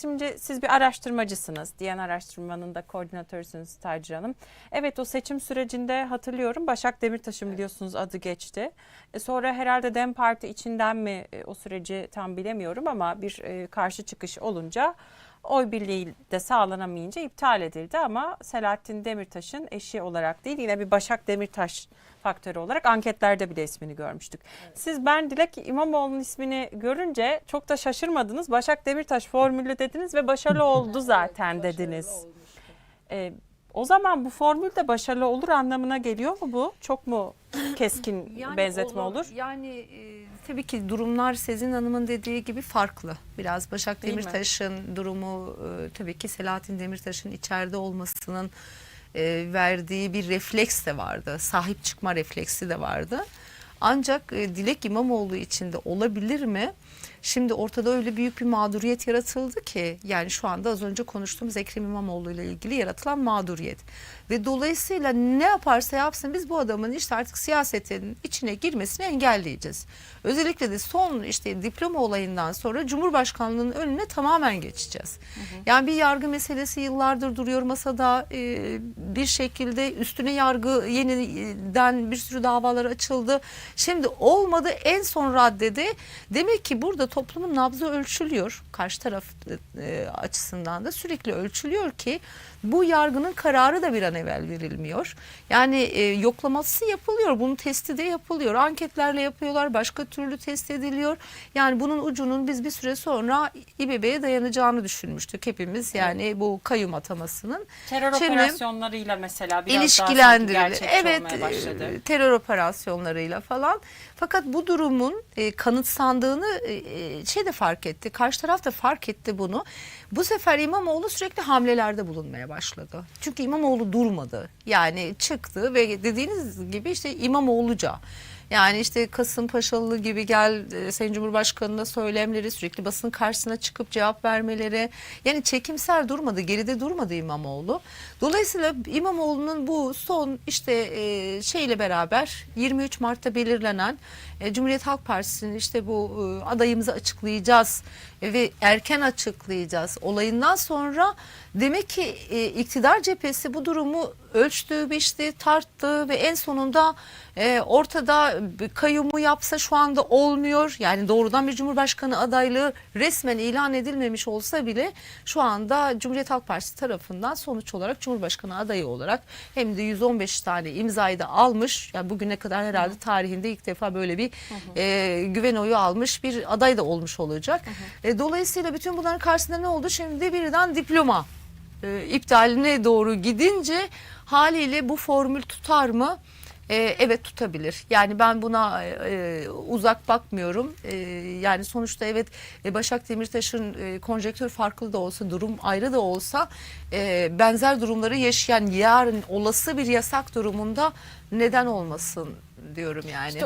Şimdi siz bir araştırmacısınız. Diyen araştırmanın da koordinatörüsünüz Tacir Hanım. Evet o seçim sürecinde hatırlıyorum Başak Demirtaş'ın biliyorsunuz adı geçti. E, sonra herhalde DEM Parti içinden mi e, o süreci tam bilemiyorum ama bir e, karşı çıkış olunca oy birliği de sağlanamayınca iptal edildi ama Selahattin Demirtaş'ın eşi olarak değil yine bir Başak Demirtaş faktörü olarak anketlerde bile ismini görmüştük. Siz ben Dilek İmamoğlu'nun ismini görünce çok da şaşırmadınız. Başak Demirtaş formülü dediniz ve başarılı oldu zaten dediniz. Ee, o zaman bu formül de başarılı olur anlamına geliyor mu bu? Çok mu keskin Yani benzetme olur? Yani e, tabii ki durumlar Sezin Hanım'ın dediği gibi farklı. Biraz Başak Değil mi? Demirtaş'ın durumu e, tabii ki Selahattin Demirtaş'ın içeride olmasının e, verdiği bir refleks de vardı. Sahip çıkma refleksi de vardı. Ancak e, Dilek İmamoğlu için de olabilir mi? Şimdi ortada öyle büyük bir mağduriyet yaratıldı ki yani şu anda az önce konuştuğumuz Ekrem İmamoğlu ile ilgili yaratılan mağduriyet. Ve dolayısıyla ne yaparsa yapsın biz bu adamın işte artık siyasetin içine girmesini engelleyeceğiz. Özellikle de son işte diploma olayından sonra Cumhurbaşkanlığının önüne tamamen geçeceğiz. Yani bir yargı meselesi yıllardır duruyor masada e, bir şekilde üstüne yargı yeniden bir sürü davalar açıldı. Şimdi olmadı en son raddede demek ki burada toplumun nabzı ölçülüyor. Karşı taraf e, açısından da sürekli ölçülüyor ki bu yargının kararı da bir an evvel verilmiyor. Yani e, yoklaması yapılıyor. Bunun testi de yapılıyor. Anketlerle yapıyorlar. Başka türlü test ediliyor. Yani bunun ucunun biz bir süre sonra İBB'ye dayanacağını düşünmüştük hepimiz. Yani bu kayyum atamasının. Terör Şimdi- operasyonlarıyla mesela biraz ilişkilendirili. daha Evet, olmaya başladı. e, terör operasyonlarıyla falan. Fakat bu durumun e, kanıtsandığını e, e, şey de fark etti. Karşı taraf da fark etti bunu. Bu sefer İmamoğlu sürekli hamlelerde bulunmaya başladı. Çünkü İmamoğlu durmadı. Yani çıktı ve dediğiniz gibi işte İmamoğluca. Yani işte Kasımpaşalı gibi gel e, Sayın Cumhurbaşkanı'na söylemleri sürekli basın karşısına çıkıp cevap vermeleri. Yani çekimsel durmadı, geride durmadı İmamoğlu. Dolayısıyla İmamoğlu'nun bu son işte e, şeyle beraber 23 Mart'ta belirlenen e, Cumhuriyet Halk Partisi'nin işte bu adayımızı açıklayacağız ve erken açıklayacağız olayından sonra demek ki iktidar cephesi bu durumu ölçtü, biçti, tarttı ve en sonunda ortada kayyumu yapsa şu anda olmuyor. Yani doğrudan bir cumhurbaşkanı adaylığı resmen ilan edilmemiş olsa bile şu anda Cumhuriyet Halk Partisi tarafından sonuç olarak cumhurbaşkanı adayı olarak hem de 115 tane imzayı da almış. Yani bugüne kadar herhalde tarihinde ilk defa böyle bir e, güven oyu almış bir aday da olmuş olacak. E, dolayısıyla bütün bunların karşısında ne oldu? Şimdi birden diploma e, iptaline doğru gidince haliyle bu formül tutar mı? E, evet tutabilir. Yani ben buna e, uzak bakmıyorum. E, yani sonuçta evet e, Başak Demirtaş'ın e, konjektör farklı da olsa, durum ayrı da olsa e, benzer durumları yaşayan yarın olası bir yasak durumunda neden olmasın diyorum yani.